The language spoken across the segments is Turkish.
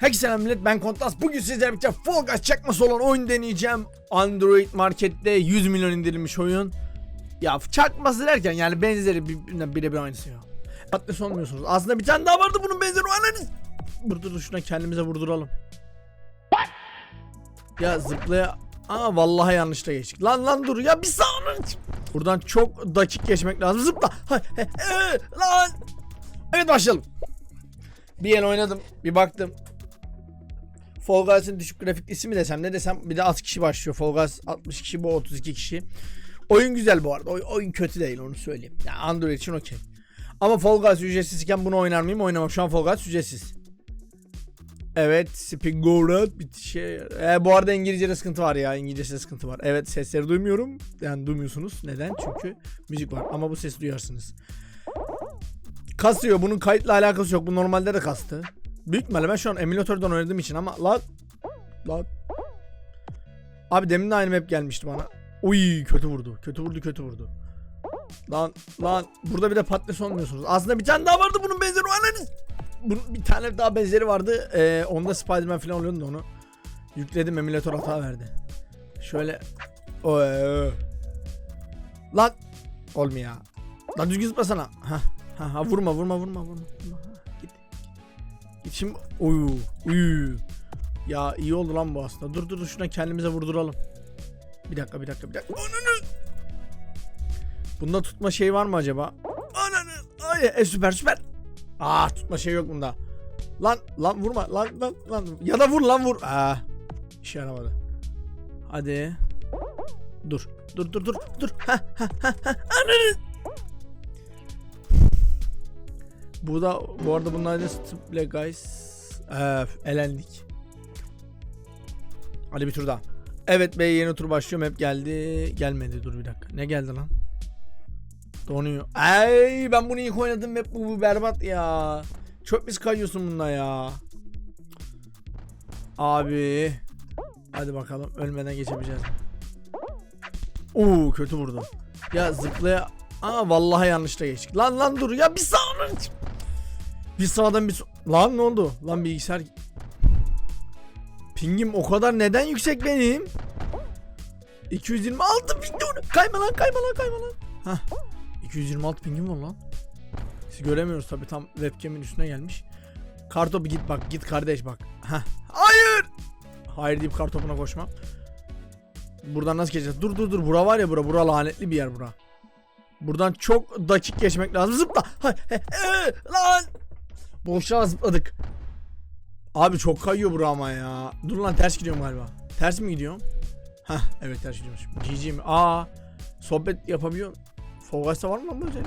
Herkese selam millet ben Kontas. Bugün sizlerle birlikte Fall Guys çakması olan oyun deneyeceğim. Android markette 100 milyon indirilmiş oyun. Ya çakması derken yani benzeri birbirinden birebir aynısı ya. Atlas olmuyorsunuz. Aslında bir tane daha vardı bunun benzeri o ananı. Vurdurun şuna kendimize vurduralım. Ya zıplaya... Aa vallahi yanlışla geçtik. Lan lan dur ya bir saniye. Buradan çok dakik geçmek lazım. Zıpla. Lan. Evet başlayalım. Bir el oynadım. Bir baktım. Fall Guys'ın düşük grafiklisi mi desem ne desem bir de az kişi başlıyor. Fall Guys 60 kişi bu 32 kişi. Oyun güzel bu arada. Oy- oyun kötü değil onu söyleyeyim. Yani Android için okey. Ama Fall Guys ücretsizken bunu oynar mıyım? Oynamam. Şu an Fall Guys ücretsiz. Evet, Spingorat bir şey. E, bu arada İngilizce'de sıkıntı var ya. İngilizce'de sıkıntı var. Evet, sesleri duymuyorum. Yani duymuyorsunuz. Neden? Çünkü müzik var. Ama bu sesi duyarsınız. Kasıyor. Bunun kayıtla alakası yok. Bu normalde de kastı. Büyük ihtimalle ben şu an emülatörden oynadığım için ama lan lan Abi demin de aynı map gelmişti bana. Uy kötü vurdu. Kötü vurdu, kötü vurdu. Lan lan burada bir de patates olmuyorsunuz. Aslında bir tane daha vardı bunun benzeri. O ananı. Bunun bir tane daha benzeri vardı. Ee, onda Spider-Man falan oluyordu da onu. Yükledim emülatör hata verdi. Şöyle Oy. Lan olmuyor. Lan düzgün zıplasana. Ha. Ha, ha vurma vurma vurma vurma. vurma. Şimdi. Uyu. Uyu. Ya iyi oldu lan bu aslında. Dur dur dur şuna kendimize vurduralım. Bir dakika bir dakika bir dakika. Ananı. Bunda tutma şey var mı acaba? Ananı. Ay e, süper süper. Aa tutma şey yok bunda. Lan lan vurma lan lan lan. Ya da vur lan vur. Aa. İşe yaramadı. Hadi. Dur. Dur dur dur dur. Ha ha ha ha. Ananı. Bu da bu arada bunlar da Stable Guys. Öf, elendik. Hadi bir tur daha. Evet bey yeni tur başlıyor. Hep geldi. Gelmedi dur bir dakika. Ne geldi lan? Donuyor. Ay ben bunu ilk oynadım hep bu, bu berbat ya. Çok biz kayıyorsun bunda ya. Abi. Hadi bakalım ölmeden geçebileceğiz. Oo kötü vurdu. Ya zıplaya Aa vallahi yanlışla geçtik. Lan lan dur ya bir saniye. Bir sağdan bir Lan ne oldu? Lan bilgisayar Pingim o kadar neden yüksek benim? 226 ping. Kayma lan kayma lan kayma lan. Hah. 226 pingim var lan. Siz göremiyoruz tabi tam webcam'in üstüne gelmiş. Kartopu git bak git kardeş bak. Hah. Hayır. Hayır deyip kartopuna koşma. Buradan nasıl geçeceğiz? Dur dur dur. Bura var ya bura. Bura lanetli bir yer bura. Buradan çok dakik geçmek lazım. Zıpla. Ha, he, he, lan. Boşluğa zıpladık. Abi çok kayıyor bura ama ya. Dur lan ters gidiyorum galiba. Ters mi gidiyorum? Hah evet ters gidiyormuş. GG mi? Aa sohbet yapabiliyor. Fall Guys'ta var mı lan bu özellik?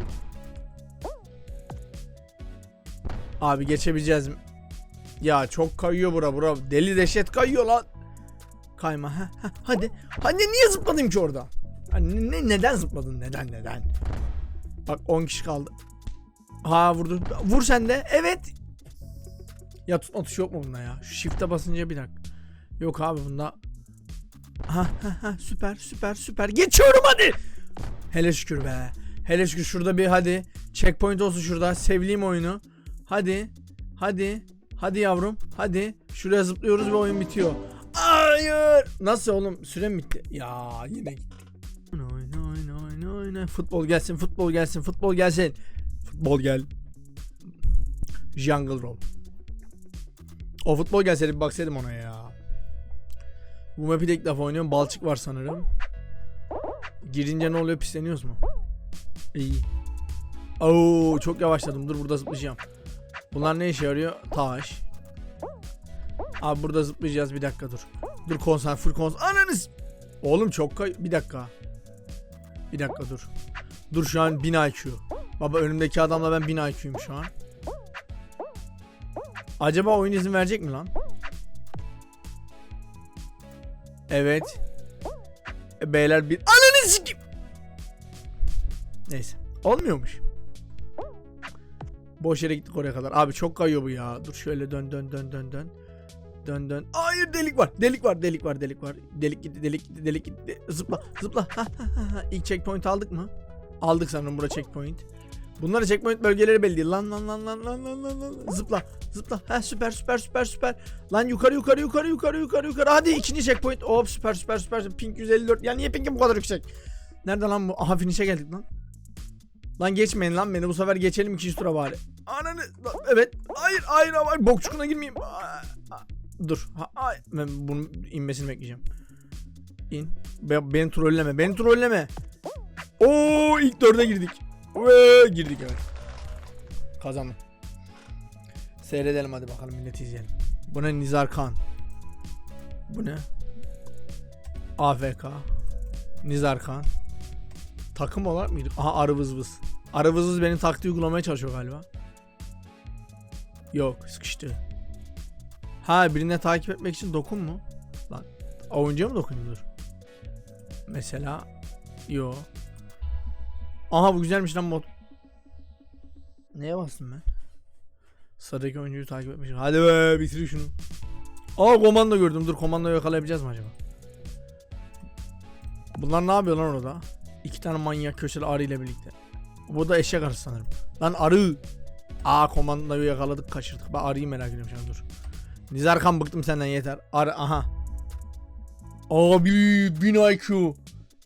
Abi geçebileceğiz mi? Ya çok kayıyor bura bura. Deli deşet kayıyor lan. Kayma. Ha, ha, hadi. Hadi niye zıpladın ki orada? Ha, ne, ne- neden zıpladın? Neden neden? Bak 10 kişi kaldı. Ha vurdu. Vur sen de. Evet. Ya tutma tuşu yok mu bunda ya? Şu shift'e basınca bir dakika. Yok abi bunda. Ha ha ha süper süper süper. Geçiyorum hadi. Hele şükür be. Hele şükür şurada bir hadi. Checkpoint olsun şurada. Sevdiğim oyunu. Hadi. Hadi. Hadi yavrum. Hadi. Şuraya zıplıyoruz ve oyun bitiyor. Hayır. Nasıl oğlum? Sürem bitti. Ya yine gitti. Oyna oyna oyna oyna. Futbol gelsin, futbol gelsin, futbol gelsin. Futbol gel. Jungle Roll. O futbol gelseydi bir baksaydım ona ya. Bu map'i de ilk defa oynuyorum. Balçık var sanırım. Girince ne oluyor? Pisleniyoruz mu? İyi. Oo çok yavaşladım. Dur burada zıplayacağım. Bunlar ne işe yarıyor? Taş. Abi burada zıplayacağız bir dakika dur. Dur konsantre full konsantre. Ananız. Oğlum çok kay... Bir dakika. Bir dakika dur. Dur şu an 1000 IQ. Baba önümdeki adamla ben 1000 IQ'yum şu an. Acaba oyun izin verecek mi lan? Evet. E, beyler bir... Ananı sikim. Neyse. Olmuyormuş. Boş yere gittik oraya kadar. Abi çok kayıyor bu ya. Dur şöyle dön dön dön dön dön. Dön dön. Hayır delik var. Delik var. Delik var. Delik var. Delik gitti. Delik gitti. Delik gitti. Zıpla. Zıpla. İlk checkpoint aldık mı? Aldık sanırım bura checkpoint. Bunları checkpoint bölgeleri belli değil. Lan lan lan lan lan lan lan lan. Zıpla. Zıpla. Ha süper süper süper süper. Lan yukarı yukarı yukarı yukarı yukarı yukarı. Hadi ikinci checkpoint. Hop süper süper süper. Pink 154. Ya niye pink'im bu kadar yüksek? Nerede lan bu? Aha finish'e geldik lan. Lan geçmeyin lan beni bu sefer geçelim ikinci tura bari. Ananı. Lan, Evet. Hayır hayır hayır. Bok çukuruna girmeyeyim. Dur. Ay. Ben bunun inmesini bekleyeceğim. İn. Be- beni trolleme. Beni trolleme. Oo ilk dörde girdik. Ve girdik evet. Kazandım. Seyredelim hadi bakalım milleti izleyelim. Bu ne Nizar Khan? Bu ne? AFK. Nizar Khan. Takım olarak mıydı? Aha arı vız vız. Benim taktiği uygulamaya çalışıyor galiba. Yok sıkıştı. Ha birine takip etmek için dokun mu? Lan oyuncuya mı dokunayım dur. Mesela yo. Aha bu güzelmiş lan mod. Neye bastım ben? Sıradaki oyuncuyu takip etmiş. Hadi be bitir şunu. Aa komando gördüm. Dur komandoyu yakalayabileceğiz mi acaba? Bunlar ne yapıyor lan orada? İki tane manyak köşeli arı ile birlikte. Bu da eşek arısı sanırım. Lan arı. Aa komandoyu yakaladık kaçırdık. Ben arıyı merak ediyorum an dur. Nizarkan bıktım senden yeter. Arı aha. Abi 1000 IQ.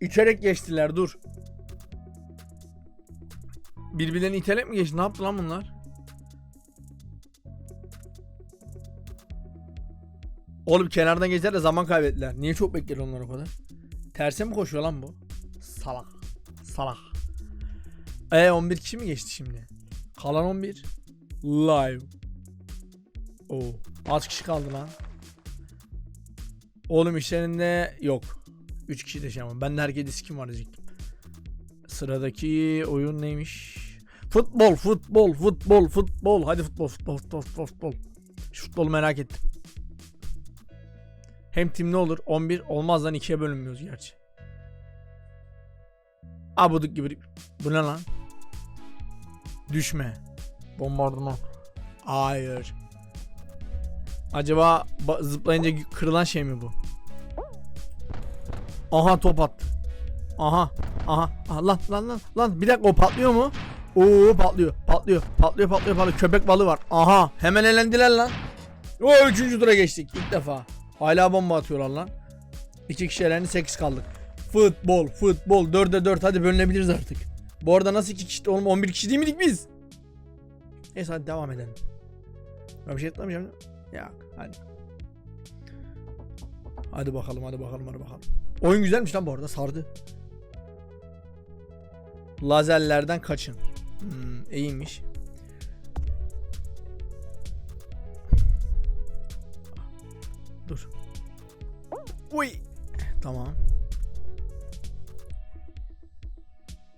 İçerek geçtiler dur. Birbirlerini iterek mi geçti? Ne yaptı lan bunlar? Oğlum kenardan geçer de zaman kaybettiler. Niye çok bekledi onlar o kadar? Terse mi koşuyor lan bu? Salak. Salak. E 11 kişi mi geçti şimdi? Kalan 11. Live. Oo. Az kişi kaldı lan. Oğlum işlerinde yok. 3 kişi de şey ama. Ben de herkes kim var diyecektim. Sıradaki oyun neymiş? Futbol, futbol, futbol, futbol. Hadi futbol, futbol, futbol, futbol, futbol. Futbolu merak ettim. Hem tim ne olur? 11 olmaz lan ikiye bölünmüyoruz gerçi. Abuduk gibi. Bu ne lan? Düşme. Bombardıman. Hayır. Acaba ba- zıplayınca kırılan şey mi bu? Aha top attı. Aha. Aha. aha lan lan lan lan. Bir dakika o patlıyor mu? Oo patlıyor. Patlıyor. Patlıyor patlıyor patlıyor. Köpek balığı var. Aha. Hemen elendiler lan. O üçüncü tura geçtik ilk defa. Hala bomba atıyorlar lan. İki kişi elendi 8 kaldık. Futbol, futbol. 4'e 4 hadi bölünebiliriz artık. Bu arada nasıl iki kişi oğlum 11 kişi değil miydik biz? Neyse hadi devam edelim. Ben bir şey etmeyeceğim. Ya hadi. Hadi bakalım hadi bakalım hadi bakalım. Oyun güzelmiş lan bu arada sardı. Lazerlerden kaçın. Hmm, iyiymiş. Dur. Uy. Tamam.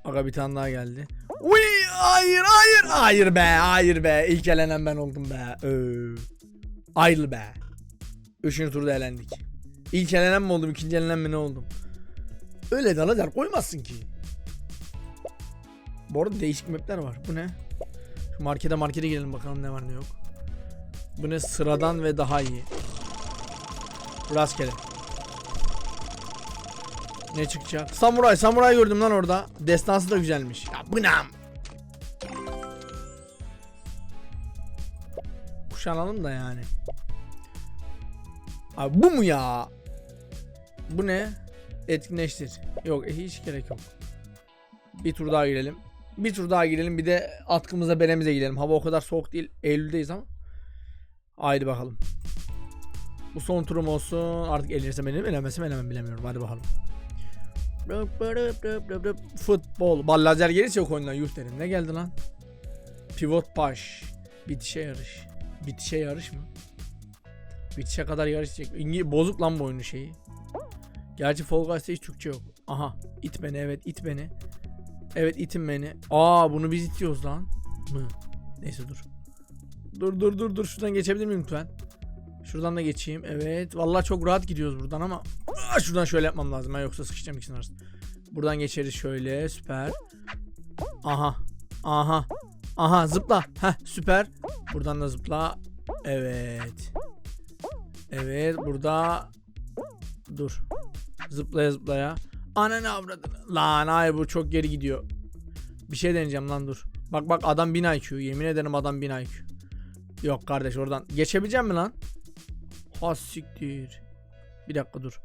Aga bir tane daha geldi. Uy hayır hayır hayır be hayır be ilk elenen ben oldum be. Öö. Ayrıl be. Üçüncü turda elendik. İlk elenen mi oldum ikinci elenen mi ne oldum? Öyle de lazer koymazsın ki. Bu arada değişik mapler var. Bu ne? Şu markete markete girelim bakalım ne var ne yok. Bu ne sıradan ve daha iyi. Rastgele. Ne çıkacak? Samuray, samuray gördüm lan orada. Destansı da güzelmiş. Ya bu ne? Kuşanalım da yani. Abi bu mu ya? Bu ne? Etkinleştir. Yok e, hiç gerek yok. Bir tur daha girelim. Bir tur daha girelim bir de atkımıza beremize gidelim. Hava o kadar soğuk değil. Eylül'deyiz ama. Haydi bakalım. Bu son turum olsun. Artık elirsem elim, elemesem elemem bilemiyorum. Hadi bakalım. Futbol. Bal lazer gelirse yok oyundan yuh derim. Ne geldi lan? Pivot baş. Bitişe yarış. Bitişe yarış mı? Bitişe kadar yarış diyecek. İngi bozuk lan bu oyunun şeyi. Gerçi Fall hiç Türkçe yok. Aha. it beni evet it beni. Evet itin beni. Aa bunu biz itiyoruz lan. Mı? Neyse dur. Dur dur dur dur şuradan geçebilir miyim lütfen? Şuradan da geçeyim. Evet. Vallahi çok rahat gidiyoruz buradan ama Aa, şuradan şöyle yapmam lazım. Ben yoksa sıkışacağım ikisinin arasında. Buradan geçeriz şöyle. Süper. Aha. Aha. Aha zıpla. Heh süper. Buradan da zıpla. Evet. Evet burada dur. Zıplaya zıplaya. Ananı avradını. Lan ay bu çok geri gidiyor. Bir şey deneyeceğim lan dur. Bak bak adam 1000 IQ. Yemin ederim adam 1000 IQ. Yok kardeş oradan. Geçebilecek mi lan? Ha siktir. Bir dakika dur.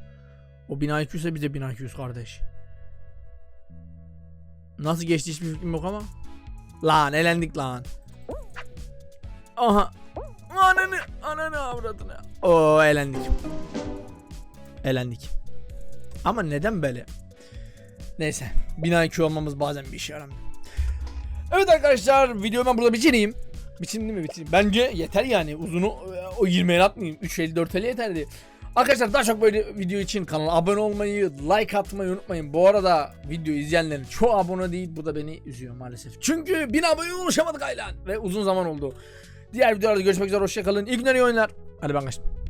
O 1000 IQ ise biz de 1000 IQ'yuz kardeş. Nasıl geçti hiçbir fikrim yok ama. Lan elendik lan. Aha. Ananı, ananı avradını. Oo elendik. Elendik. Ama neden böyle? Neyse. 1000 IQ olmamız bazen bir işe yaramıyor. Evet arkadaşlar videoyu ben burada bitireyim. Değil mi bitireyim? Bence yeter yani uzunu e, o 20 el atmayayım. 3 el 4 el yeterdi. Arkadaşlar daha çok böyle video için kanala abone olmayı, like atmayı unutmayın. Bu arada video izleyenlerin çoğu abone değil. Bu da beni üzüyor maalesef. Çünkü 1000 aboneye ulaşamadık aylan. Ve uzun zaman oldu. Diğer videolarda görüşmek üzere. Hoşçakalın. İyi günler iyi oyunlar. Hadi ben kaçtım.